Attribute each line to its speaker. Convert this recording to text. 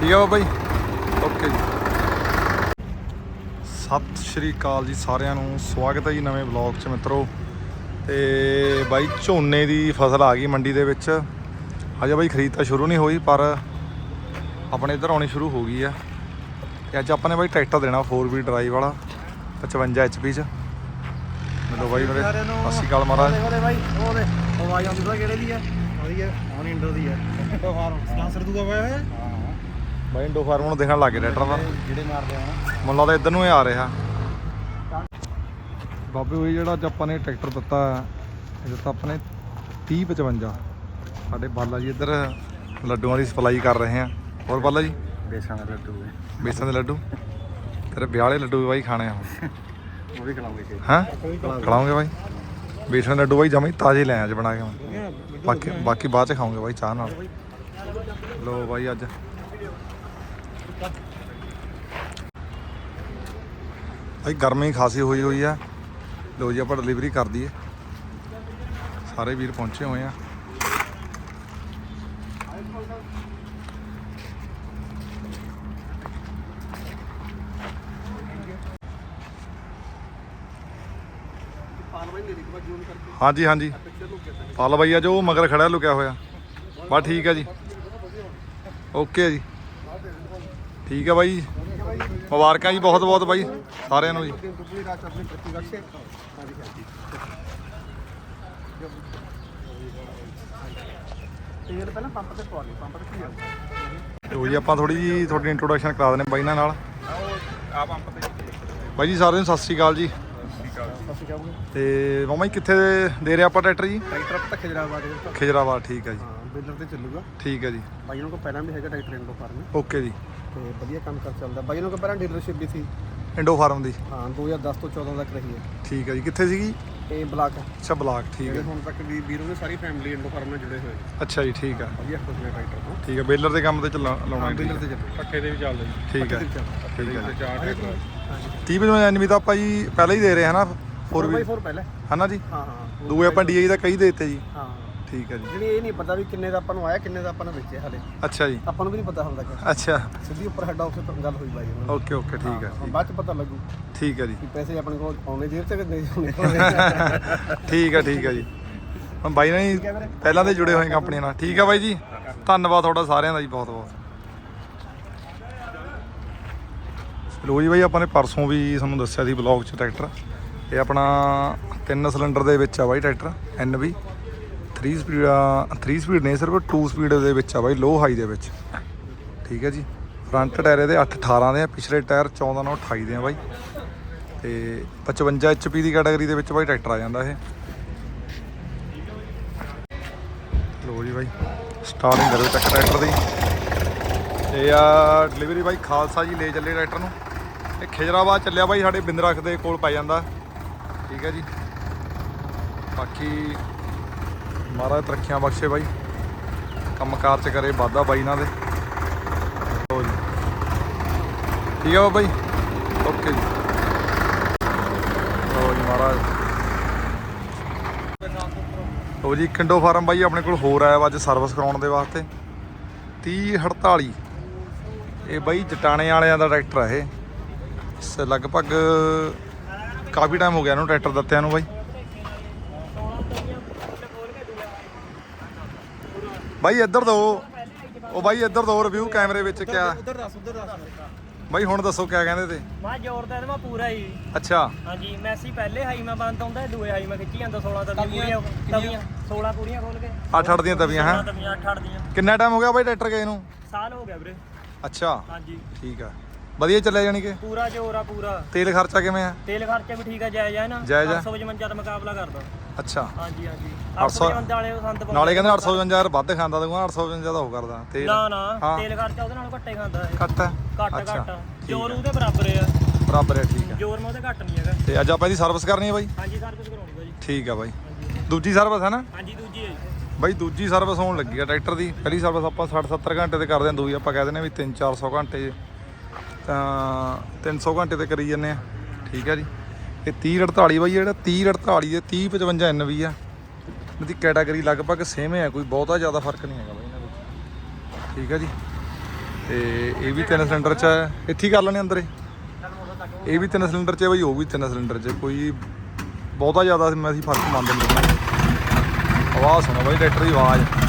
Speaker 1: ਠੀਕ ਆ ਬਾਬਾ ਜੀ? ਓਕੇ ਜੀ। ਸਤਿ ਸ਼੍ਰੀ ਅਕਾਲ ਜੀ ਸਾਰਿਆਂ ਨੂੰ। ਸਵਾਗਤ ਹੈ ਜੀ ਨਵੇਂ ਵਲੌਗ 'ਚ ਮਿੱਤਰੋ। ਤੇ ਬਾਈ ਝੋਨੇ ਦੀ ਫਸਲ ਆ ਗਈ ਮੰਡੀ ਦੇ ਵਿੱਚ। ਹਜੇ ਬਾਈ ਖਰੀਦ ਤਾਂ ਸ਼ੁਰੂ ਨਹੀਂ ਹੋਈ ਪਰ ਆਪਣੇ ਇੱਧਰ ਆਉਣੀ ਸ਼ੁਰੂ ਹੋ ਗਈ ਆ। ਤੇ ਅੱਜ ਆਪਾਂ ਨੇ ਬਾਈ ਟਰੈਕਟਰ ਦੇਣਾ 4 ਵੀ ਡਰਾਈਵ ਵਾਲਾ 55 HP 'ਚ। ਮਿਲੋ ਬਾਈ ਮੇਰੇ ਸਤਿ ਸ਼੍ਰੀ ਅਕਾਲ ਮਹਾਰਾਜ।
Speaker 2: ਉਹਦੇ ਬਾਈ ਉਹਦੇ ਆਵਾਜ਼ ਆਉਂਦੀ ਕਿਹੜੇ ਦੀ ਆ? ਵਧੀਆ ਔਨ ਇੰਡੋ ਦੀ ਆ। ਸਪਾਂਸਰ ਦੂਗਾ ਹੋਇਆ ਹੋਇਆ?
Speaker 1: ਬਾਈ ਇੰਡੋ ਫਾਰਮ ਨੂੰ ਦੇਖਣ ਲੱਗ ਟਰੈਕਟਰ ਦਾ।
Speaker 2: ਜਿਹੜੇ ਮਾਰਦੇ ਆ
Speaker 1: ਮੈਨੂੰ ਲੱਗਦਾ ਇੱਧਰ ਨੂੰ ਹੀ ਆ ਰਿਹਾ। ਬਾਬੇ ਉਹ ਜਿਹੜਾ ਅੱਜ ਆਪਾਂ ਨੇ ਟਰੈਕਟਰ ਦਿੱਤਾ ਇਹ ਦਿੱਤਾ ਆਪਾਂ ਨੇ 30 55 ਸਾਡੇ ਬਾਲਾ ਜੀ ਇੱਧਰ ਲੱਡੂਆਂ ਦੀ ਸਪਲਾਈ ਕਰ ਰਹੇ ਆ। ਹੋਰ ਬਾਲਾ ਜੀ?
Speaker 2: ਬੇਸਾਂ ਦਾ ਲੱਡੂ
Speaker 1: ਬੇਸਨ ਦੇ ਲੱਡੂ? ਤੇਰੇ ਵਿਆਹ ਵਾਲੇ ਲੱਡੂ ਵੀ ਬਾਈ ਖਾਣੇ ਆ।
Speaker 2: ਉਹ ਵੀ ਖਿਲਾਉਂਗੇ
Speaker 1: ਹਾਂ? ਖਿਲਾਉਂਗੇ ਬਾਈ। ਬੇਸਨ ਦੇ ਲੱਡੂ ਬਾਈ ਜਮੇ ਤਾਜ਼ੇ ਲੈ ਅੱਜ ਬਣਾ ਕੇ ਬਾਕੀ ਬਾਕੀ ਬਾਅਦ ਚ ਖਾਉਂਗੇ ਬਾਈ ਚਾਹ ਨਾਲ। ਲੋ ਬਾਈ ਅੱਜ ਭਾਈ ਗਰਮੀ ਖਾਸੀ ਹੋਈ ਹੋਈ ਆ। ਲੋ ਜੀ, ਆਪਾਂ ਡਿਲੀਵਰੀ ਕਰ ਦਈਏ। ਸਾਰੇ ਵੀਰ ਪਹੁੰਚੇ ਹੋਏ ਆ। ਹਾਂਜੀ ਹਾਂਜੀ। ਪਾਲ ਬਾਈ ਆ ਜੋ, ਮਗਰ ਖੜਾ ਲੁਕਿਆ ਹੋਇਆ। ਬਸ ਠੀਕ ਆ ਜੀ। ਓਕੇ ਜੀ। ਠੀਕ ਆ ਬਾਈ ਮੁਬਾਰਕਾਂ ਜੀ ਬਹੁਤ ਬਹੁਤ ਬਾਈ ਸਾਰਿਆਂ ਨੂੰ ਜੀ।
Speaker 2: ਤੇਲ ਪਹਿਲਾਂ ਪੰਪ ਤੇ ਲਈ ਪੰਪ ਤੇ ਕੀ ਆਉਂਦਾ
Speaker 1: ਲੋ ਜੀ ਆਪਾਂ ਥੋੜੀ ਜੀ ਤੁਹਾਡੀ ਇੰਟਰੋਡਕਸ਼ਨ ਕਰਾ ਦਿੰਦੇ ਬਾਈ ਨਾਲ।
Speaker 2: ਆ ਪੰਪ ਤੇ
Speaker 1: ਬਾਈ ਜੀ ਸਾਰਿਆਂ ਨੂੰ ਸਤਿ ਸ਼੍ਰੀ ਅਕਾਲ ਜੀ। ਤੇ ਮਾਮਾ ਜੀ ਕਿੱਥੇ ਦੇ ਰਹੇ ਆਪਾਂ ਟਰੈਕਟਰ ਜੀ?
Speaker 2: ਟਰੈਕਟਰ ਖਜਰਾਬਾਦ
Speaker 1: ਖਿਜਰਾਬਾਦ ਠੀਕ ਆ ਜੀ।
Speaker 2: ਹਾਂ ਬਿਲਡਰ ਤੇ ਚੱਲੂਗਾ।
Speaker 1: ਠੀਕ ਆ ਜੀ।
Speaker 2: ਬਾਈ ਉਹਨਾਂ ਕੋਲ ਪਹਿਲਾਂ ਵੀ ਹੈਗਾ ਟਰੈਕਟਰ ਇੰਡੋ ਫਾਰਮ।
Speaker 1: ਓਕੇ ਜੀ।
Speaker 2: ਤੇ ਵਧੀਆ ਕੰਮ ਕਰ ਚੱਲਦਾ। ਬਾਈ ਉਹਨਾਂ ਕੋਲ ਪਹਿਲਾਂ ਡੀਲਰਸ਼ਿਪ ਵੀ ਸੀ।
Speaker 1: ਇੰਡੋ ਫਾਰਮ ਦੀ।
Speaker 2: ਹਾਂ 2010 ਤੋਂ 14 ਤੱਕ ਰਹੀ ਹੈ।
Speaker 1: ਠੀਕ ਆ ਜੀ। ਕਿੱਥੇ ਸੀਗੀ?
Speaker 2: ਇਹ ਬਲਾਕ
Speaker 1: ਅੱਛਾ ਬਲਾਕ। ਠੀਕ ਆ
Speaker 2: ਹੁਣ ਤੱਕ ਵੀ ਵੀਰੋ ਨੇ ਸਾਰੀ ਫੈਮਿਲੀ ਇੰਡੋ ਫਾਰਮ ਨਾਲ ਜੁੜੇ ਹੋਏ ਨੇ।
Speaker 1: ਅੱਛਾ ਜੀ ਠੀਕ ਆ
Speaker 2: ਵਧੀਆ ਖੁਸ਼ ਨੇ ਟਰੈਕਟਰ ਤੋਂ।
Speaker 1: ਠੀਕ ਆ ਬੇਲਰ ਦੇ ਕੰਮ ਤੇ ਚੱਲਾ ਲਾਉਣਾ ਜੀ
Speaker 2: ਬਿਲਡਰ ਤੇ ਚੱਲੂ
Speaker 3: ਪੱਕੇ ਦੇ ਵੀ ਚੱਲਦਾ ਜੀ
Speaker 1: ਠੀਕ
Speaker 2: ਚੱਲੂ।
Speaker 1: ਠੀਕ ਜੀ
Speaker 3: ਚਾਰ ਟਰੈਕਟਰ
Speaker 1: 30 ਵਜੇ ਐਨਵੀ ਤਾਂ ਆਪਾਂ ਜੀ ਪਹਿਲਾਂ ਹੀ ਦੇ ਰਹੇ ਹਨਾ 4 ਵੀ।
Speaker 2: 4x4 ਪਹਿਲਾਂ।
Speaker 1: ਹਨਾ ਜੀ?
Speaker 2: ਹਾਂ ਹਾਂ।
Speaker 1: ਦੂਏ ਆਪਾਂ ਡੀਆਈ ਦਾ ਕਈ ਦੇ ਦਿੱਤੇ ਜੀ।
Speaker 2: ਹਾਂ।
Speaker 1: ਠੀਕ ਆ ਜੀ।
Speaker 2: ਜਿਹੜੀ ਇਹ ਨਹੀਂ ਪਤਾ ਵੀ ਕਿੰਨੇ ਦਾ ਆਪਾਂ ਨੂੰ ਆਇਆ ਕਿੰਨੇ ਦਾ ਆਪਾਂ ਨੂੰ ਵੇਚਿਆ ਹਲੇ।
Speaker 1: ਅੱਛਾ ਜੀ।
Speaker 2: ਆਪਾਂ ਨੂੰ ਵੀ ਨਹੀਂ ਪਤਾ ਹੁੰਦਾ ਕਿ
Speaker 1: ਅੱਛਾ।
Speaker 2: ਸਿੱਧੀ ਉੱਪਰ ਹੈਡ ਆਫਿਸ ਤੋਂ ਗੱਲ ਹੋਈ ਬਾਈ ਉਹਨਾਂ ਨਾਲ
Speaker 1: ਓਕੇ ਓਕੇ ਠੀਕ
Speaker 2: ਹਾਂ, ਬਾਅਦ ਚ ਪਤਾ ਲੱਗੂ।
Speaker 1: ਠੀਕ ਆ ਜੀ।
Speaker 2: ਕਿ ਪੈਸੇ ਆਪਣੇ ਕੋਲ ਆਉਣੇ ਜੇਬ ਤੇ ਕਿ ਨਹੀਂ ਆਉਣੇ?
Speaker 1: ਠੀਕ ਆ ਠੀਕ ਆ ਜੀ। ਹੁਣ ਬਾਈ ਨਾਲ ਹੀ ਪਹਿਲਾਂ ਦੇ ਜੁੜੇ ਹੋਏ ਕੰਪਨੀ ਨਾਲ। ਠੀਕ ਆ ਬਾਈ ਜੀ। ਧੰਨਵਾਦ ਤੁਹਾਡਾ ਸਾਰਿਆਂ ਦਾ ਜੀ ਬਹੁਤ ਬਹੁਤ। ਲੋ ਜੀ ਬਾਈ ਆਪਾਂ ਨੇ ਪਰਸੋਂ ਵੀ ਤੁਹਾਨੂੰ ਦੱਸਿਆ ਸੀ ਬਲੌਗ 'ਚ ਟਰੈਕਟਰ। ਇਹ ਆਪਣਾ ਤਿੰਨ ਸਿਲੰਡਰ ਦੇ ਵਿੱਚ ਆ ਬਾਈ ਟਰੈਕਟਰ ਐਨਵੀ 3 ਸਪੀਡ ਆ 3 ਸਪੀਡ ਨਹੀਂ, ਸਿਰਫ 2 ਸਪੀਡ ਦੇ ਵਿੱਚ ਆ ਬਾਈ ਲੋ ਹਾਈ ਦੇ ਵਿੱਚ। ਠੀਕ ਹੈ ਜੀ? ਫਰੰਟ ਟਾਇਰ ਇਹਦੇ 8 18 ਦੇ ਆ, ਪਿਛਲੇ ਟਾਇਰ 14 ਨਾਲ 28 ਦੇ ਆ ਬਾਈ। ਤੇ 55 HP ਦੀ ਕੈਟਾਗਰੀ ਦੇ ਵਿੱਚ ਬਾਈ ਟਰੈਕਟਰ ਆ ਜਾਂਦਾ ਇਹ। ਲੋ ਜੀ ਬਾਈ ਸਟਾਰਟਿੰਗ ਕਰੋ ਚੱਕ ਟਰੈਕਟਰ ਦੀ। ਇਹ ਆ ਡਿਲੀਵਰੀ ਬਾਈ ਖਾਲਸਾ ਜੀ ਲੈ ਚੱਲੇ ਟਰੈਕਟਰ ਨੂੰ। ਇਹ ਖਿਜਰਾਬਾਦ ਚੱਲਿਆ ਬਾਈ, ਸਾਡੇ ਬਿੰਦਰਖ ਦੇ ਕੋਲ ਪੈ ਜਾਂਦਾ। ਠੀਕ ਹੈ ਜੀ? ਬਾਕੀ ਮਹਾਰਾਜ ਤਰੱਕੀਆਂ ਬਖਸ਼ੇ ਬਾਈ। ਕੰਮਕਾਰ ਚ ਕਰੇ ਵਾਧਾ ਬਾਈ ਇਹਨਾਂ ਦੇ। ਲਓ ਜੀ। ਠੀਕ ਹੈ ਬਾਈ ਓਕੇ ਜੀ। ਲਓ ਜੀ ਮਹਾਰਾਜ। ਲਓ ਜੀ ਕਿੰਡੋ ਫਾਰਮ ਬਾਈ ਆਪਣੇ ਕੋਲ ਹੋਰ ਆਇਆ ਵਾ ਅੱਜ ਸਰਵਿਸ ਕਰਾਉਣ ਦੇ ਵਾਸਤੇ। 3048 ਇਹ ਬਾਈ ਜਟਾਣੇ ਵਾਲਿਆਂ ਦਾ ਟਰੈਕਟਰ ਆ ਇਹ। ਲਗਭਗ ਕਾਫੀ ਟਾਈਮ ਹੋ ਗਿਆ ਇਹਨੂੰ ਟਰੈਕਟਰ ਦਿੱਤਿਆਂ ਨੂੰ ਬਾਈ। ਬਾਈ ਇੱਧਰ ਦੋ। ਉਹ ਬਾਈ ਇੱਧਰ ਦੋ ਰਿਵਿਊ ਕੈਮਰੇ ਵਿੱਚ ਕਿਆ?
Speaker 2: ਉਧਰ ਦੱਸ ਉਧਰ ਦੱਸ
Speaker 1: ਬਾਈ ਹੁਣ ਦੱਸੋ ਕਿਆ ਕਹਿੰਦੇ ਤੇ?
Speaker 4: ਮੈਂ ਜ਼ੋਰ ਤਾਂ ਇਹਦਾ ਪੂਰਾ ਹੀ।
Speaker 1: ਅੱਛਾ।
Speaker 4: ਹਾਂਜੀ ਮੈਸੀ ਪਹਿਲੇ ਹਾਈ ਮੈਂ ਬੰਦ ਆਉਂਦਾ ਦੂਏ ਹਾਈ ਮੈਂ ਖਿੱਚੀ ਜਾਂਦਾ 16 ਤਵੀਆਂ ਪੂਰੀਆਂ ਤਵੀਆਂ 16 ਪੂਰੀਆਂ ਖੋਲ ਕੇ।
Speaker 1: ਅੱਠ ਅੱਠ ਦੀਆਂ ਤਵੀਆਂ ਹੈ?
Speaker 4: ਤਵੀਆਂ 8 8 ਦੀਆਂ।
Speaker 1: ਕਿੰਨਾ ਟਾਈਮ ਹੋ ਗਿਆ ਬਾਈ ਟਰੈਕਟਰ ਗਏ ਨੂੰ?
Speaker 4: ਸਾਲ ਹੋ ਗਿਆ ਵੀਰੇ।
Speaker 1: ਅੱਛਾ।
Speaker 4: ਹਾਂਜੀ।
Speaker 1: ਠੀਕ ਆ। ਵਧੀਆ ਚੱਲਿਆ ਜਾਣੀ ਕਿ?
Speaker 4: ਪੂਰਾ ਜ਼ੋਰ ਆ ਪੂਰਾ।
Speaker 1: ਤੇਲ ਖਰਚਾ ਕਿਵੇਂ ਆ?
Speaker 4: ਤੇਲ ਖਰਚਾ ਵੀ ਠੀਕ ਆ ਜਾਇਜ਼ ਆ ਨਾ।
Speaker 1: ਜਾਇਜ਼ ਆ।
Speaker 4: 855 ਦਾ ਮੁਕਾਬਲਾ ਕਰਦਾ।
Speaker 1: ਅੱਛਾ।
Speaker 4: ਹਾਂਜੀ ਹਾਂਜੀ।
Speaker 1: 800
Speaker 4: 855 ਵਾਲੇ ਸੰਦ ਪਾਉਂਦੇ
Speaker 1: ਨਾਲੇ ਕਹਿੰਦੇ 855 ਯਾਰ ਵੱਧ ਖਾਂਦਾ ਤੂੰ 855 ਦਾ ਉਹ ਕਰਦਾ ਤੇਲ।
Speaker 4: ਨਾ ਨਾ
Speaker 1: ਹਾਂ।
Speaker 4: ਤੇਲ ਖਰਚਾ ਉਹਦੇ ਨਾਲੋਂ ਘੱਟੇ ਖਾਂਦਾ ਇਹ।
Speaker 1: ਘੱਟ ਹੈ?
Speaker 4: ਘੱਟ
Speaker 1: ਅੱਛਾ,
Speaker 4: ਘੱਟ। ਜ਼ੋਰ ਉਹਦੇ ਬਰਾਬਰ ਆ।
Speaker 1: ਬਰਾਬਰ ਹੈ ਠੀਕ ਹੈ।
Speaker 4: ਜ਼ੋਰ ਮੈਂ ਉਹਦੇ ਘੱਟ ਨਹੀਂ ਹੈਗਾ।
Speaker 1: ਤੇ ਅੱਜ ਆਪਾਂ ਇਹਦੀ ਸਰਵਿਸ ਕਰਨੀ ਹੈ ਬਾਈ?
Speaker 4: ਹਾਂਜੀ ਸਰਵਿਸ ਕਰਾਉਣੀ ਭਾਜੀ
Speaker 1: ਠੀਕ ਆ ਬਾਈ। ਦੂਜੀ ਸਰਵਿਸ ਹੈ ਨਾ?
Speaker 4: ਹਾਂਜੀ ਦੂਜੀ ਹੈ ਜੀ।
Speaker 1: ਬਾਈ ਦੂਜੀ ਸਰਵਿਸ ਹੋਣ ਲੱਗੀ ਆ ਟਰੈਕਟਰ ਦੀ। ਪਹਿਲੀ ਸਰਵਿਸ ਆਪਾਂ 60 70 ਘੰਟੇ ਤੇ ਕਰਦੇ ਹਾਂ ਦੂਜੀ ਆਪਾਂ ਕਹਿ ਦਿੰਦੇ ਹਾਂ ਵੀ 3 400 ਘੰਟੇ। ਤਾਂ 300 ਘੰਟੇ ਤੇ ਕਰੀ ਜੰਨੇ ਆ ਠੀਕ ਆ ਜੀ। ਇਹ 30 48 ਬਾਈ ਜਿਹੜਾ 30 48 ਦੇ 30 55 ਐਨਵੀ ਆ। ਇਹਦੀ ਕੈਟਾਗਰੀ ਲਗਭਗ ਸੇਮ ਹੈ ਕੋਈ ਬਹੁਤਾ ਜ਼ਿਆਦਾ ਫ਼ਰਕ ਨਹੀਂ ਹੈਗਾ ਬਾਈ ਇਹਨਾਂ ਵਿੱਚ। ਠੀਕ ਹੈ ਜੀ। ਤੇ ਇਹ ਵੀ ਤਿੰਨ ਸਿਲੰਡਰ ਚ ਹੈ ਇੱਥੇ ਹੀ ਕਰ ਲੈਣੇ ਅੰਦਰ ਇਹ। ਵੀ ਤਿੰਨ ਸਿਲੰਡਰ ਚ ਹੈ ਬਈ, ਉਹ ਵੀ ਤਿੰਨ ਸਿਲੰਡਰ ਚ ਕੋਈ ਬਹੁਤਾ ਜ਼ਿਆਦਾ ਮੈਂ ਅਸੀਂ ਫ਼ਰਕ ਮੰਨਦੇ ਨਹੀਂ। ਆਵਾਜ਼ ਸੁਣੋ ਬਾਈ ਟਰੈਕਟਰ ਦੀ ਆਵਾਜ਼।